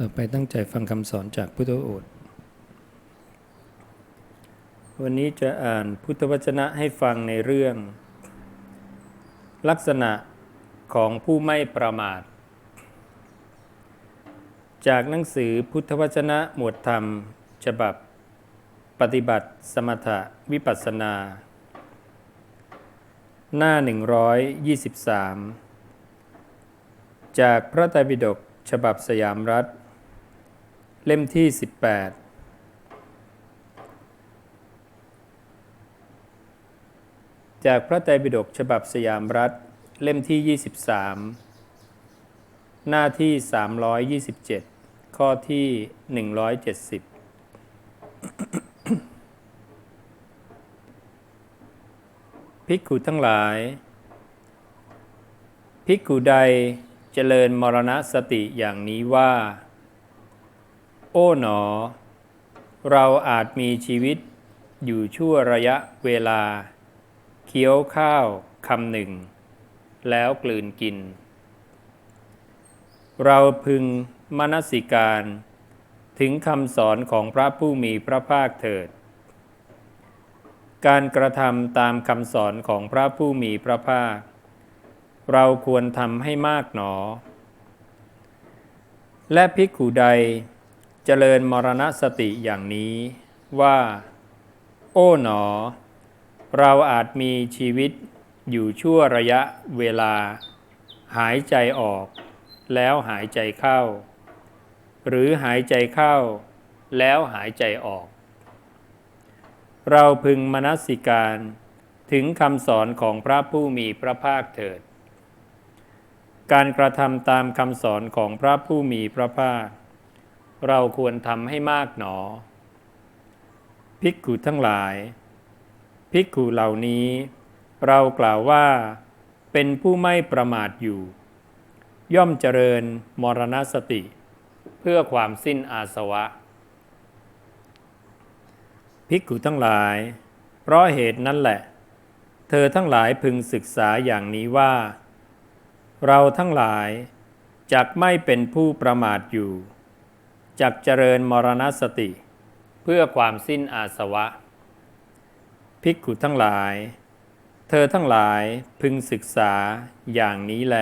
ต่อไปตั้งใจฟังคำสอนจากพุทธโอษฐ์ วันนี้จะอ่านพุทธวจนะให้ฟังในเรื่อง ลักษณะของผู้ไม่ประมาท จากหนังสือพุทธวจนะหมวดธรรม ฉบับ ปฏิบัติสมถะวิปัสสนา หน้า 123 จากพระไตรปิฎกฉบับสยามรัฐ เล่มที่ 18จากพระไตรปิฎกฉบับสยามรัฐ เล่มที่ 23 หน้าที่ 327 ข้อที่ 170 ภิกขุทั้งหลาย ภิกขุใดเจริญมรณสติอย่างนี้ว่า โอ้หนอ เราอาจมีชีวิตอยู่ชั่วระยะเวลา เคี้ยวข้าวคำหนึ่ง แล้วกลืนกิน เราพึงมนสิการถึงคำสอนของพระผู้มีพระภาคเถิด การกระทำตามคำสอนของพระผู้มีพระภาค เราควรทำให้มากหนอ และภิกขุใด เจริญมรณสติอย่างนี้ว่า โอ้หนอ เราอาจมีชีวิตอยู่ชั่วระยะเวลา หายใจออก แล้วหายใจเข้า หรือหายใจเข้า แล้วหายใจออก เราพึงมนสิการถึงคำสอนของพระผู้มีพระภาคเถิด การกระทำตามคำสอนของพระผู้มีพระภาค เราควรทำให้มากหนอ ภิกขุทั้งหลาย ภิกขุเหล่านี้ เรากล่าวว่า เป็นผู้ไม่ประมาทอยู่ ย่อมเจริญมรณสติ เพื่อความสิ้นอาสวะ ภิกขุทั้งหลาย เพราะเหตุนั้นแหละ เธอทั้งหลายพึงศึกษาอย่างนี้ว่า เราทั้งหลายจักไม่เป็นผู้ประมาทอยู่ จักเจริญมรณสติ เพื่อความสิ้นอาสวะ ภิกขุทั้งหลาย เธอทั้งหลายพึงศึกษาอย่างนี้แล